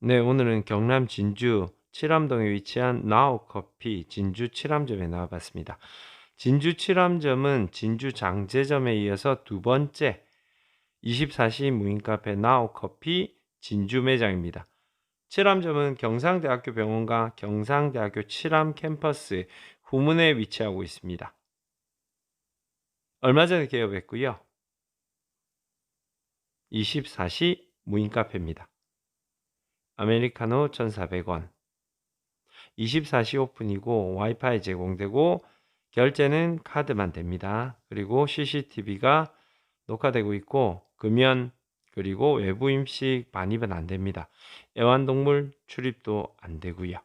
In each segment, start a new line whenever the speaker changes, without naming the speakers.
네, 오늘은 경남 진주 칠암동에 위치한 나우커피 진주 칠암점에 나와봤습니다. 진주 칠암점은 진주 장제점에 이어서 두 번째 24시 무인 카페 나우커피 진주 매장입니다. 칠암점은 경상대학교 병원과 경상대학교 칠암 캠퍼스 후문에 위치하고 있습니다. 얼마 전에 개업했고요. 24시 무인 카페입니다. 아메리카노 1,400원. 24시 오픈이고 와이파이 제공되고 결제는 카드만 됩니다. 그리고 CCTV가 녹화되고 있고 금연 그리고 외부 임식 반입은 안 됩니다. 애완동물 출입도 안 되고요.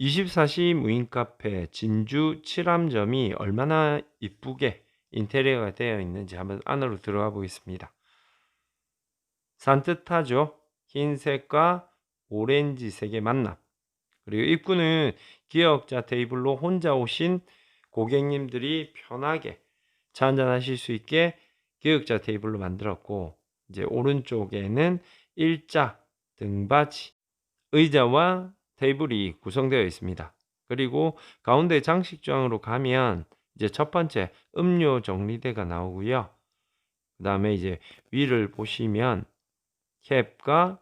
24시 무인 카페 진주 칠암점이 얼마나 이쁘게 인테리어가 되어 있는지 한번 안으로 들어가 보겠습니다. 산뜻하죠? 흰색과 오렌지색의 만남. 그리고 입구는 기억자 테이블로 혼자 오신 고객님들이 편하게 차 한잔 하실 수 있게 기억자 테이블로 만들었고 이제 오른쪽에는 일자 등받이 의자와 테이블이 구성되어 있습니다. 그리고 가운데 장식장으로 가면 이제 첫 번째 음료 정리대가 나오고요. 그 다음에 이제 위를 보시면 캡과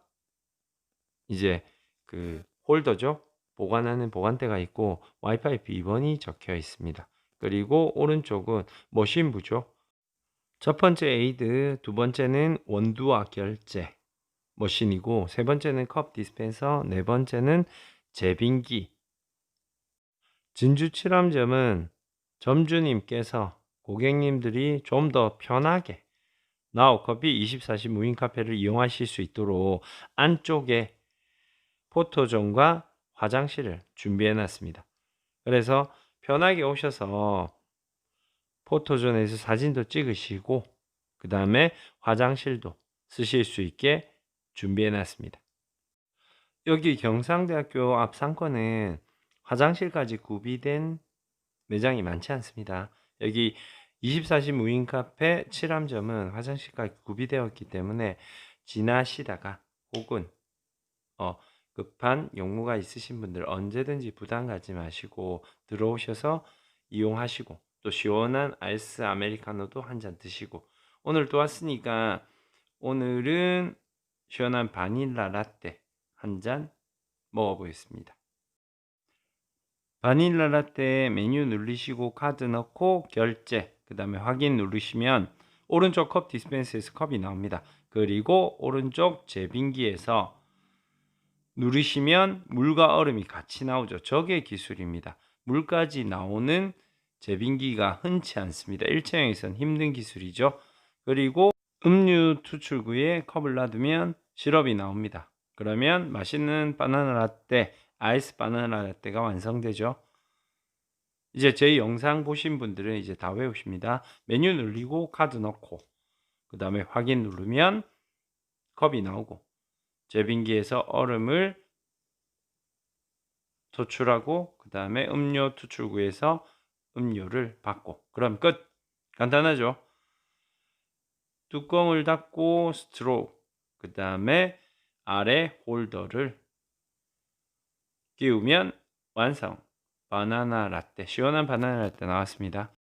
이제 그 홀더죠. 보관하는 보관대가 있고 와이파이 비번이 적혀 있습니다. 그리고 오른쪽은 머신부죠. 첫 번째 에이드, 두 번째는 원두와 결제 머신이고 세 번째는 컵 디스펜서, 네 번째는 제빙기. 진주 칠암점은 점주님께서 고객님들이 좀 더 편하게 나우커피 24시 무인 카페를 이용하실 수 있도록 안쪽에 포토존과 화장실을 준비해 놨습니다. 그래서 편하게 오셔서 포토존에서 사진도 찍으시고 그 다음에 화장실도 쓰실 수 있게 준비해 놨습니다. 여기 경상대학교 앞 상권은 화장실까지 구비된 매장이 많지 않습니다. 여기 24시 무인 카페 칠암점은 화장실까지 구비되어 있기 때문에 지나시다가 혹은 어, 급한 용무가 있으신 분들 언제든지 부담 가지 마시고 들어오셔서 이용하시고 또 시원한 아이스 아메리카노도 한 잔 드시고 오늘 또 왔으니까 오늘은 시원한 바닐라 라떼 한 잔 먹어보겠습니다. 바닐라 라떼 메뉴 누르시고 카드 넣고 결제 그 다음에 확인 누르시면 오른쪽 컵 디스펜서에서 컵이 나옵니다. 그리고 오른쪽 제빙기에서 누르시면 물과 얼음이 같이 나오죠. 저게 기술입니다. 물까지 나오는 제빙기가 흔치 않습니다. 일체형에선 힘든 기술이죠. 그리고 음료 투출구에 컵을 놔두면 시럽이 나옵니다. 그러면 맛있는 바나나 라떼, 아이스 바나나 라떼가 완성되죠. 이제 제 영상 보신 분들은 이제 다 외우십니다. 메뉴 누르고 카드 넣고 그 다음에 확인 누르면 컵이 나오고 제빙기에서 얼음을 도출하고 그 다음에 음료 투출구에서 음료를 받고. 그럼 끝. 간단하죠? 뚜껑을 닫고 스트로우 그 다음에 아래 홀더를 끼우면 완성. 바나나 라떼 시원한 바나나 라떼 나왔습니다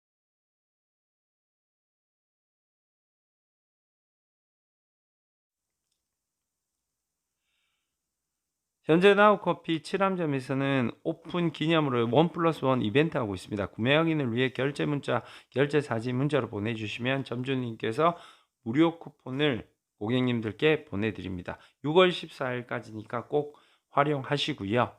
현재 나우커피 칠암점에서는 오픈 기념으로 원 플러스 원 이벤트 하고 있습니다. 구매 확인을 위해 결제 문자, 결제 사진 문자로 보내주시면 점주님께서 무료 쿠폰을 고객님들께 보내드립니다. 6월 14일까지니까 꼭 활용하시고요.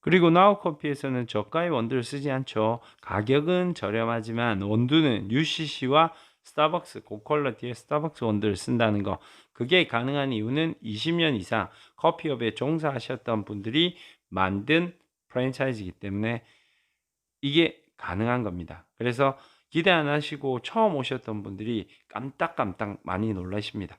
그리고 나우커피에서는 저가의 원두를 쓰지 않죠. 가격은 저렴하지만 원두는 UCC와 스타벅스 고퀄러티의 스타벅스 원두를 쓴다는 거 그게 가능한 이유는 20년 이상 커피업에 종사하셨던 분들이 만든 프랜차이즈이기 때문에 이게 가능한 겁니다. 그래서 기대 안 하시고 처음 오셨던 분들이 깜딱깜딱 많이 놀라십니다.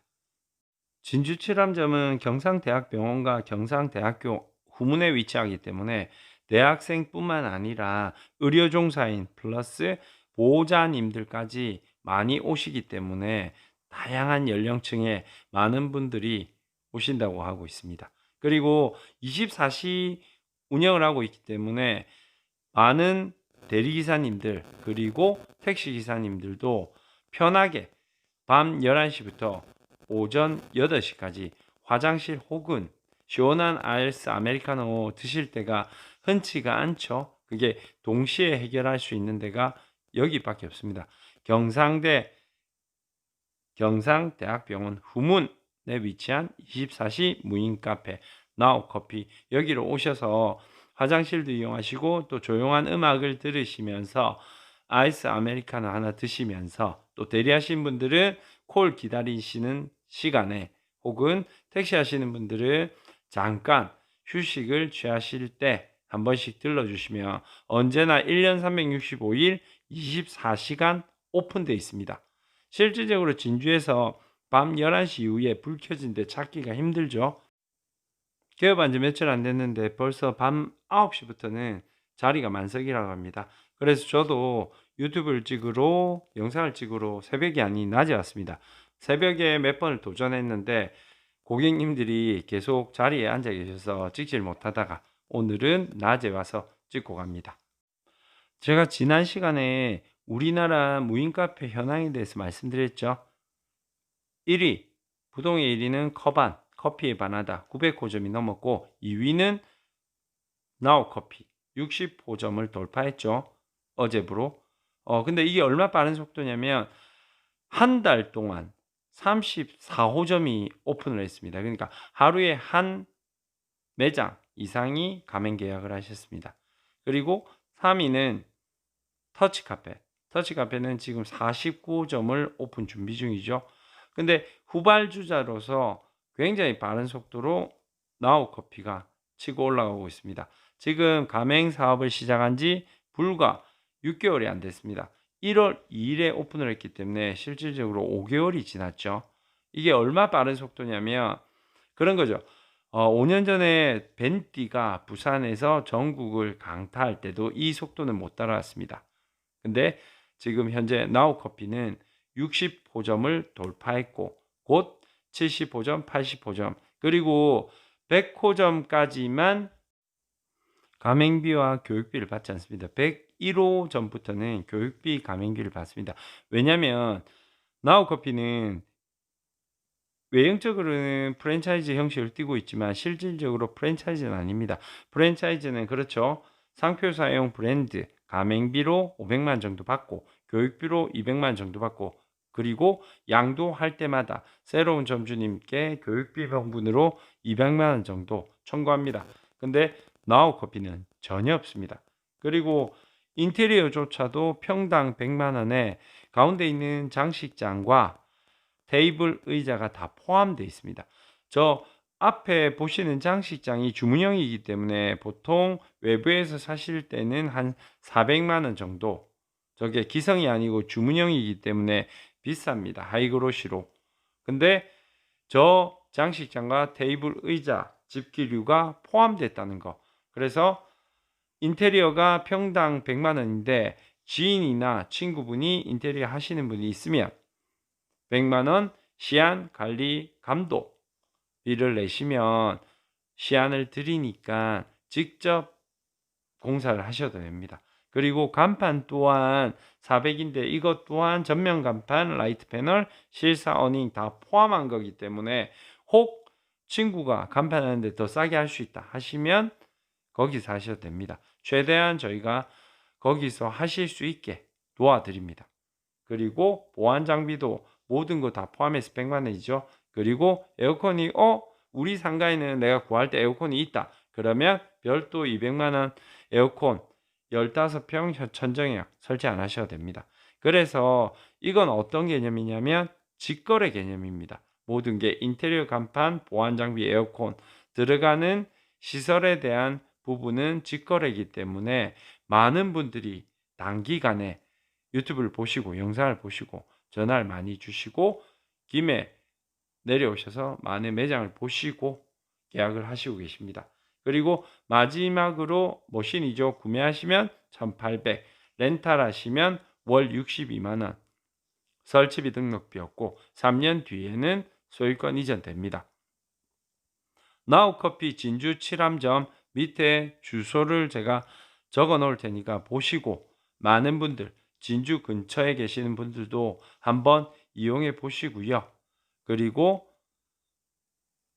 진주 칠암점은 경상대학병원과 경상대학교 후문에 위치하기 때문에 대학생뿐만 아니라 의료종사인 플러스 보호자님들까지 많이 오시기 때문에 다양한 연령층의 많은 분들이 오신다고 하고 있습니다. 그리고 24시 운영을 하고 있기 때문에 많은 대리기사님들 그리고 택시기사님들도 편하게 밤 11시부터 오전 8시까지 화장실 혹은 시원한 아이스 아메리카노 드실 때가 흔치가 않죠. 그게 동시에 해결할 수 있는 데가 여기밖에 없습니다. 경상대 경상대학병원 후문에 위치한 24시 무인 카페 나우 커피 여기로 오셔서 화장실도 이용하시고 또 조용한 음악을 들으시면서 아이스 아메리카노 하나 드시면서 또 대리하신 분들은 콜 기다리시는 시간에 혹은 택시 하시는 분들은 잠깐 휴식을 취하실 때 한 번씩 들러주시면 언제나 1년 365일 24시간 오픈되어 있습니다. 실질적으로 진주에서 밤 11시 이후에 불 켜진 데 찾기가 힘들죠. 개업한 지 며칠 안 됐는데 벌써 밤 9시부터는 자리가 만석이라고 합니다. 그래서 저도 유튜브를 찍으러 영상을 찍으러 새벽이 아닌 낮에 왔습니다. 새벽에 몇 번을 도전했는데 고객님들이 계속 자리에 앉아 계셔서 찍질 못하다가 오늘은 낮에 와서 찍고 갑니다. 제가 지난 시간에 우리나라 무인 카페 현황에 대해서 말씀드렸죠. 1위, 부동의 1위는 커반, 커피에 반하다 900호점이 넘었고 2위는 나우 커피 60호점을 돌파했죠. 어제부로. 어, 근데 이게 얼마 빠른 속도냐면 한 달 동안 34호점이 오픈을 했습니다. 그러니까 하루에 한 매장 이상이 가맹 계약을 하셨습니다. 그리고 3위는 터치 카페. 터치 카페는 지금 49점을 오픈 준비 중이죠. 근데 후발주자로서 굉장히 빠른 속도로 나우 커피가 치고 올라가고 있습니다. 지금 가맹 사업을 시작한 지 불과 6개월이 안 됐습니다. 1월 2일에 오픈을 했기 때문에 실질적으로 5개월이 지났죠. 이게 얼마 빠른 속도냐면 그런 거죠. 어, 5년 전에 벤띠가 부산에서 전국을 강타할 때도 이 속도는 못 따라왔습니다. 근데 지금 현재 나우 커피는 60호점을 돌파했고 곧 75점, 80호점 그리고 100호점까지만 가맹비와 교육비를 받지 않습니다. 101호점부터는 교육비 가맹비를 받습니다. 왜냐하면 나우커피는 외형적으로는 프랜차이즈 형식을 띠고 있지만 실질적으로 프랜차이즈는 아닙니다. 프랜차이즈는 그렇죠. 상표 사용 브랜드 가맹비로 500만 정도 받고 교육비로 200만 정도 받고 그리고 양도할 때마다 새로운 점주님께 교육비 명분으로 200만 원 정도 청구합니다. 근데 나우 커피는 전혀 없습니다. 그리고 인테리어조차도 평당 100만 원에 가운데 있는 장식장과 테이블 의자가 다 포함되어 있습니다. 저 앞에 보시는 장식장이 주문형이기 때문에 보통 외부에서 사실 때는 한 400만 원 정도 저게 기성이 아니고 주문형이기 때문에 비쌉니다. 하이그로시로. 근데 저 장식장과 테이블 의자 집기류가 포함됐다는 거. 그래서 인테리어가 평당 100만 원인데 지인이나 친구분이 인테리어 하시는 분이 있으면 100만 원 시안 관리 감독 비를 내시면 시안을 드리니까 직접 공사를 하셔도 됩니다. 그리고 간판 또한 400인데 이것 또한 전면 간판, 라이트 패널, 실사 어닝 다 포함한 거기 때문에 혹 친구가 간판 하는데 더 싸게 할 수 있다 하시면 거기서 하셔도 됩니다. 최대한 저희가 거기서 하실 수 있게 도와드립니다. 그리고 보안 장비도 모든 거 다 포함해서 100만 원이죠. 그리고 에어컨이 어 우리 상가에는 내가 구할 때 에어컨이 있다. 그러면 별도 200만 원 에어컨 15평 천정형 설치 안 하셔도 됩니다. 그래서 이건 어떤 개념이냐면 직거래 개념입니다. 모든 게 인테리어 간판, 보안 장비, 에어컨 들어가는 시설에 대한 부분은 직거래이기 때문에 많은 분들이 단기간에 유튜브를 보시고 영상을 보시고 전화를 많이 주시고 김에 내려오셔서 많은 매장을 보시고 계약을 하시고 계십니다. 그리고 마지막으로 머신이죠. 구매하시면 1800, 렌탈하시면 월 62만원, 설치비 등록비였고 3년 뒤에는 소유권 이전됩니다. 나우커피 진주 칠암점 밑에 주소를 제가 적어 놓을 테니까 보시고 많은 분들 진주 근처에 계시는 분들도 한번 이용해 보시고요. 그리고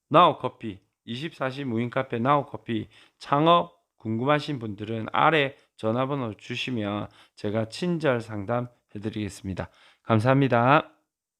나우 커피 24시 무인 카페 나우 커피 창업 궁금하신 분들은 아래 전화번호 주시면 제가 친절 상담 해드리겠습니다. 감사합니다.